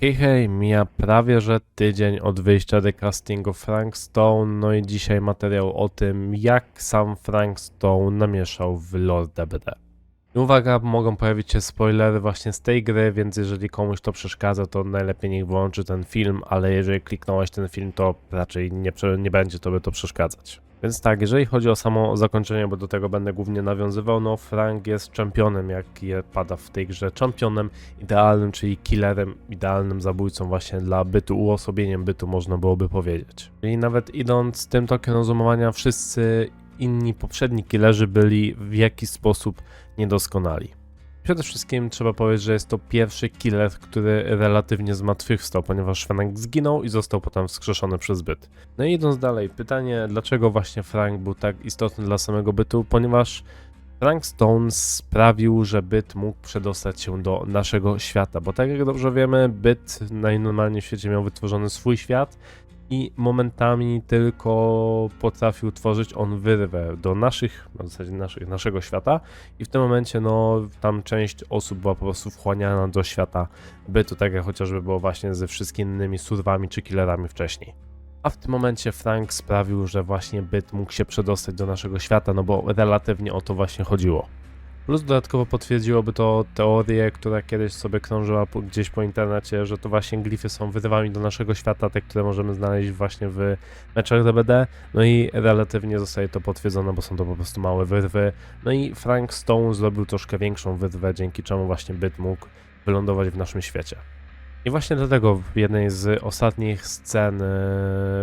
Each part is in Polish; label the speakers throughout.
Speaker 1: Hej, hej, mija prawie że tydzień od wyjścia recastingu Frank Stone, no i dzisiaj materiał o tym, jak sam Frank Stone namieszał w Lord DBD. I Uwaga, mogą pojawić się spoilery właśnie z tej gry, więc jeżeli komuś to przeszkadza, to najlepiej niech wyłączy ten film, ale jeżeli kliknąłeś ten film, to raczej nie, nie będzie tobie to przeszkadzać. Więc tak, jeżeli chodzi o samo zakończenie, bo do tego będę głównie nawiązywał, no Frank jest czempionem, jak je pada w tej grze, czempionem idealnym, czyli killerem, idealnym zabójcą właśnie dla bytu, uosobieniem bytu można byłoby powiedzieć. I nawet idąc tym tokiem rozumowania, wszyscy inni poprzedni killerzy byli w jakiś sposób niedoskonali. Przede wszystkim trzeba powiedzieć, że jest to pierwszy killer, który relatywnie zmartwychwstał, ponieważ Frank zginął i został potem wskrzeszony przez byt. No i idąc dalej, pytanie, dlaczego właśnie Frank był tak istotny dla samego bytu? Ponieważ Frank Stone sprawił, że byt mógł przedostać się do naszego świata, bo tak jak dobrze wiemy, byt najnormalniej w świecie miał wytworzony swój świat i momentami tylko potrafił tworzyć on wyrwę do naszych, w zasadzie naszych, naszego świata i w tym momencie no tam część osób była po prostu wchłaniana do świata bytu, tak jak chociażby było właśnie ze wszystkimi innymi surwami czy killerami wcześniej. A w tym momencie Frank sprawił, że właśnie byt mógł się przedostać do naszego świata, no bo relatywnie o to właśnie chodziło. Plus dodatkowo potwierdziłoby to teorię, która kiedyś sobie krążyła gdzieś po internecie, że to właśnie glify są wyrywami do naszego świata, te, które możemy znaleźć właśnie w meczach DBD. No i relatywnie zostaje to potwierdzone, bo są to po prostu małe wyrwy. No i Frank Stone zrobił troszkę większą wyrwę, dzięki czemu właśnie byt mógł wylądować w naszym świecie. I właśnie dlatego w jednej z ostatnich scen e,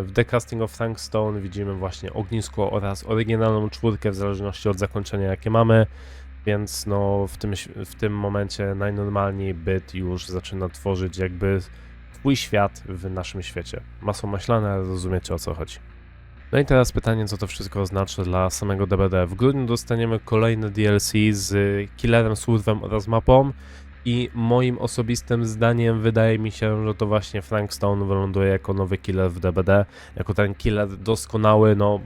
Speaker 1: w The Casting of Frank Stone widzimy właśnie ognisko oraz oryginalną czwórkę w zależności od zakończenia jakie mamy, więc no w tym, w tym momencie najnormalniej byt już zaczyna tworzyć jakby swój świat w naszym świecie. Masło maślane, ale rozumiecie o co chodzi. No i teraz pytanie, co to wszystko oznacza dla samego DBD. W grudniu dostaniemy kolejne DLC z killerem, surwem oraz mapą. I moim osobistym zdaniem wydaje mi się, że to właśnie Frank Stone wyląduje jako nowy killer w DBD, jako ten killer doskonały, no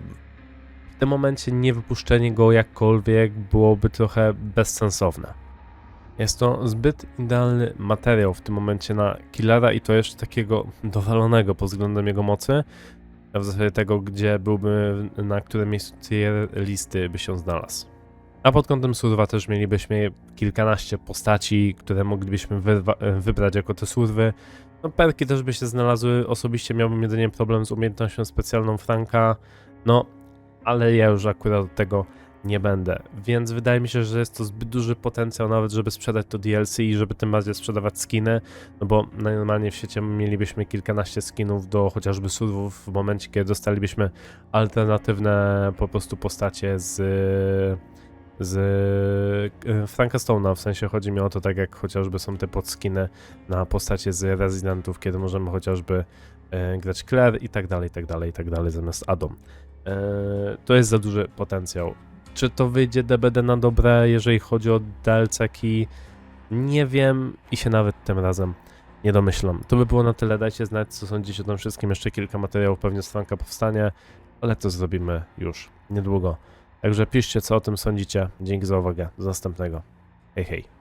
Speaker 1: w tym momencie nie wypuszczenie go jakkolwiek byłoby trochę bezsensowne. Jest to zbyt idealny materiał w tym momencie na killera i to jeszcze takiego dowalonego pod względem jego mocy, w zasadzie tego, gdzie byłby, na którym miejscu tier listy by się znalazł. A pod kątem surwa też mielibyśmy kilkanaście postaci, które moglibyśmy wybrać jako te surwy. No perki też by się znalazły, osobiście miałbym jedynie problem z umiejętnością specjalną Franka, no ale ja już akurat od tego nie będę, więc wydaje mi się, że jest to zbyt duży potencjał nawet, żeby sprzedać to DLC i żeby tym bardziej sprzedawać skiny, no bo normalnie w świecie mielibyśmy kilkanaście skinów do chociażby surwów w momencie, kiedy dostalibyśmy alternatywne po prostu postacie z z e, Franka Stone'a, w sensie chodzi mi o to tak jak chociażby są te podskiny na postacie z Residentów, kiedy możemy chociażby e, grać Claire i tak dalej, i tak dalej, i tak dalej zamiast Adam. E, to jest za duży potencjał. Czy to wyjdzie DBD na dobre, jeżeli chodzi o DLC-ki? Nie wiem i się nawet tym razem nie domyślam. To by było na tyle, dajcie znać co sądzicie o tym wszystkim, jeszcze kilka materiałów pewnie z Franka powstanie, ale to zrobimy już niedługo. Także piszcie, co o tym sądzicie. Dzięki za uwagę. Do następnego. Hej, hej.